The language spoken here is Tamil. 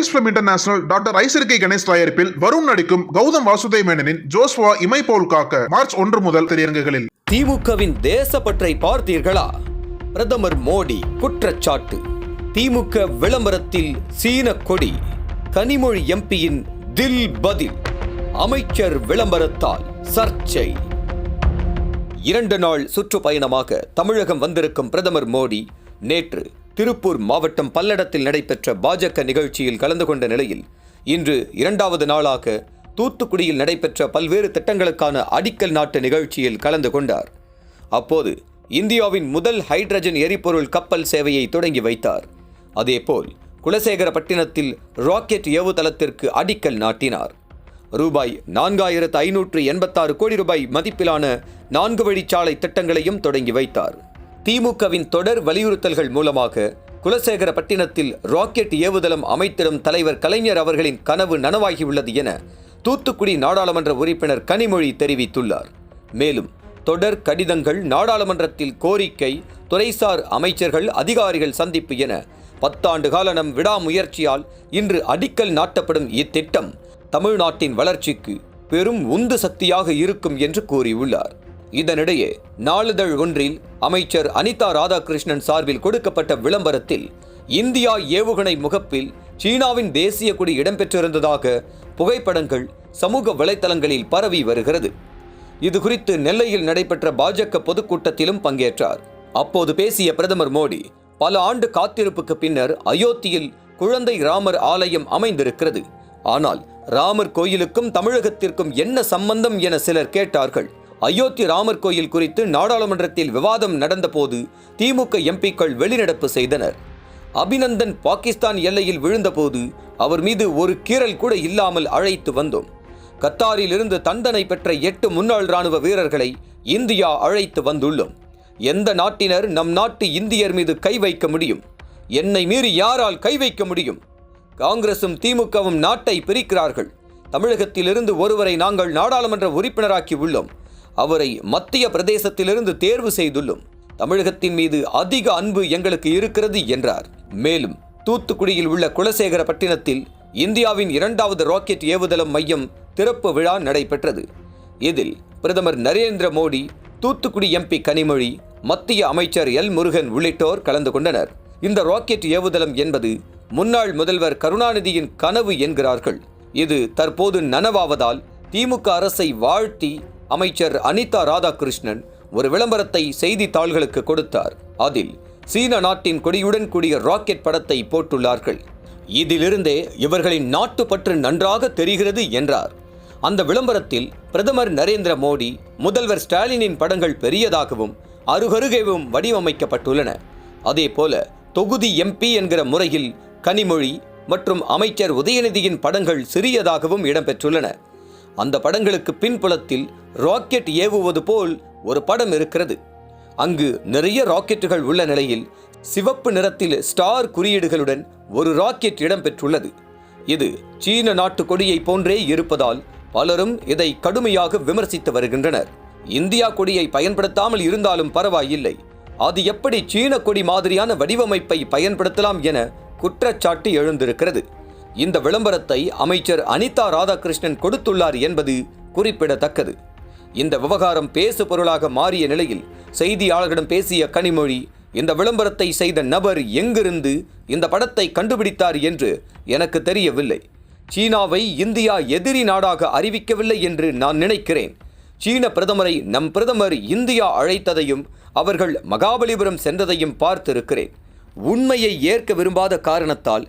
சயின்ஸ் பிலிம் இன்டர்நேஷனல் டாக்டர் ஐசருக்கை கணேஷ் தயாரிப்பில் வரும் நடிக்கும் கௌதம் வாசுதேவ் மேனனின் ஜோஸ்வா இமை போல் காக்க மார்ச் ஒன்று முதல் திரையரங்குகளில். திமுகவின் தேசப்பற்றை பார்த்தீர்களா? பிரதமர் மோடி குற்றச்சாட்டு. திமுக விளம்பரத்தில் சீன கொடி. கனிமொழி எம்பியின் தில் பதில். அமைச்சர் விளம்பரத்தால் சர்ச்சை. இரண்டு நாள் சுற்றுப்பயணமாக தமிழகம் வந்திருக்கும் பிரதமர் மோடி நேற்று திருப்பூர் மாவட்டம் பல்லடத்தில் நடைபெற்ற பாஜக நிகழ்ச்சியில் கலந்து கொண்ட நிலையில் இன்று இரண்டாவது நாளாக தூத்துக்குடியில் நடைபெற்ற பல்வேறு திட்டங்களுக்கான அடிக்கல் நாட்டு நிகழ்ச்சியில் கலந்து கொண்டார். அப்போது இந்தியாவின் முதல் ஹைட்ரஜன் எரிபொருள் கப்பல் சேவையை தொடங்கி வைத்தார். அதேபோல் குலசேகரப்பட்டினத்தில் ராக்கெட் ஏவுதளத்திற்கு அடிக்கல் நாட்டினார். ரூபாய் நான்காயிரத்து ஐநூற்று எண்பத்தாறு கோடி ரூபாய் மதிப்பிலான நான்கு வழிச்சாலை திட்டங்களையும் தொடங்கி வைத்தார். திமுகவின் தொடர் வலியுறுத்தல்கள் மூலமாக குலசேகரப்பட்டினத்தில் ராக்கெட் ஏவுதளம் அமைத்திடும் தலைவர் கலைஞர் அவர்களின் கனவு நனவாகியுள்ளது என தூத்துக்குடி நாடாளுமன்ற உறுப்பினர் கனிமொழி தெரிவித்துள்ளார். மேலும் தொடர் கடிதங்கள் நாடாளுமன்றத்தில் கோரிக்கை துறைசார் அமைச்சர்கள் அதிகாரிகள் சந்திப்பு என பத்தாண்டு கால நம் விடாமுயற்சியால் இன்று அடிக்கல் நாட்டப்படும் இத்திட்டம் தமிழ்நாட்டின் வளர்ச்சிக்கு பெரும் உந்து சக்தியாக இருக்கும் என்று கூறியுள்ளார். இதனிடையே நாளிதழ் ஒன்றில் அமைச்சர் அனிதா ராதாகிருஷ்ணன் சார்பில் கொடுக்கப்பட்ட விளம்பரத்தில் இந்தியா ஏவுகணை முகப்பில் சீனாவின் தேசிய கொடி இடம்பெற்றிருந்ததாக புகைப்படங்கள் சமூக வலைத்தளங்களில் பரவி வருகிறது. இது குறித்து நெல்லையில் நடைபெற்ற பாஜக பொதுக்கூட்டத்திலும் பங்கேற்றார். அப்போது பேசிய பிரதமர் மோடி பல ஆண்டு காத்திருப்புக்கு பின்னர் அயோத்தியில் குழந்தை ராமர் ஆலயம் அமைந்திருக்கிறது. ஆனால் ராமர் கோயிலுக்கும் தமிழகத்திற்கும் என்ன சம்பந்தம் என சிலர் கேட்டார்கள். அயோத்தி ராமர் கோயில் குறித்து நாடாளுமன்றத்தில் விவாதம் நடந்தபோது திமுக எம்பிக்கள் வெளிநடப்பு செய்தனர். அபிநந்தன் பாகிஸ்தான் எல்லையில் விழுந்தபோது அவர் மீது ஒரு கீறல் கூட இல்லாமல் அழைத்து வந்தோம். கத்தாரில் இருந்து தண்டனை பெற்ற எட்டு முன்னாள் ராணுவ வீரர்களை இந்தியா அழைத்து வந்துள்ளோம். எந்த நாட்டினர் நம் நாட்டு இந்தியர் மீது கை வைக்க முடியும்? என்னை மீறி யாரால் கை வைக்க முடியும்? காங்கிரசும் திமுகவும் நாட்டை பிரிக்கிறார்கள். தமிழகத்திலிருந்து ஒருவரை நாங்கள் நாடாளுமன்ற உறுப்பினராக்கி உள்ளோம். அவரை மத்திய பிரதேசத்திலிருந்து தேர்வு செய்துள்ளோம். தமிழகத்தின் மீது அதிக அன்பு எங்களுக்கு இருக்கிறது என்றார். மேலும் தூத்துக்குடியில் உள்ள குலசேகரப்பட்டினத்தில் இந்தியாவின் இரண்டாவது ராக்கெட் ஏவுதளம் மையம் திறப்பு விழா நடைபெற்றது. இதில் பிரதமர் நரேந்திர மோடி தூத்துக்குடி எம்பி கனிமொழி மத்திய அமைச்சர் எல் முருகன் உள்ளிட்டோர் கலந்து கொண்டனர். இந்த ராக்கெட் ஏவுதளம் என்பது முன்னாள் முதல்வர் கருணாநிதியின் கனவு என்கிறார்கள். இது தற்போது நனவாவதால் திமுக அரசை வாழ்த்தி அமைச்சர் அனிதா ராதாகிருஷ்ணன் ஒரு விளம்பரத்தை செய்தித்தாள்களுக்கு கொடுத்தார். அதில் சீன நாட்டின் கொடியுடன் கூடிய ராக்கெட் படத்தை போட்டுள்ளார்கள். இதிலிருந்தே இவர்களின் நாட்டு பற்று நன்றாக தெரிகிறது என்றார். அந்த விளம்பரத்தில் பிரதமர் நரேந்திர மோடி முதல்வர் ஸ்டாலினின் படங்கள் பெரியதாகவும் அருகருகேவும் வடிவமைக்கப்பட்டுள்ளன. அதேபோல தொகுதி எம்பி என்கிற முறையில் கனிமொழி மற்றும் அமைச்சர் உதயநிதியின் படங்கள் சிறியதாகவும் இடம்பெற்றுள்ளன. அந்த படங்களுக்கு பின்புலத்தில் ராக்கெட் ஏவுவது போல் ஒரு படம் இருக்கிறது. அங்கு நிறைய ராக்கெட்டுகள் உள்ள நிலையில் சிவப்பு நிறத்தில் ஸ்டார் குறியீடுகளுடன் ஒரு ராக்கெட் இடம்பெற்றுள்ளது. இது சீன நாட்டு கொடியை போன்றே இருப்பதால் பலரும் இதை கடுமையாக விமர்சித்து வருகின்றனர். இந்தியா கொடியை பயன்படுத்தாமல் இருந்தாலும் பரவாயில்லை. அது எப்படி சீன கொடி மாதிரியான வடிவமைப்பை பயன்படுத்தலாம் என குற்றச்சாட்டு எழுந்திருக்கிறது. இந்த விளம்பரத்தை அமைச்சர் அனிதா ராதாகிருஷ்ணன் கொடுத்துள்ளார் என்பது குறிப்பிடத்தக்கது. இந்த விவகாரம் பேசு பொருளாக மாறிய நிலையில் செய்தியாளர்களிடம் பேசிய கனிமொழி இந்த விளம்பரத்தை செய்த நபர் எங்கிருந்து இந்த படத்தை கண்டுபிடித்தார் என்று எனக்கு தெரியவில்லை. சீனாவை இந்தியா எதிரி நாடாக அறிவிக்கவில்லை என்று நான் நினைக்கிறேன். சீன பிரதமரை நம் பிரதமர் இந்தியா அழைத்ததையும் அவர்கள் மகாபலிபுரம் சென்றதையும் பார்த்திருக்கிறேன். உண்மையை ஏற்க விரும்பாத காரணத்தால்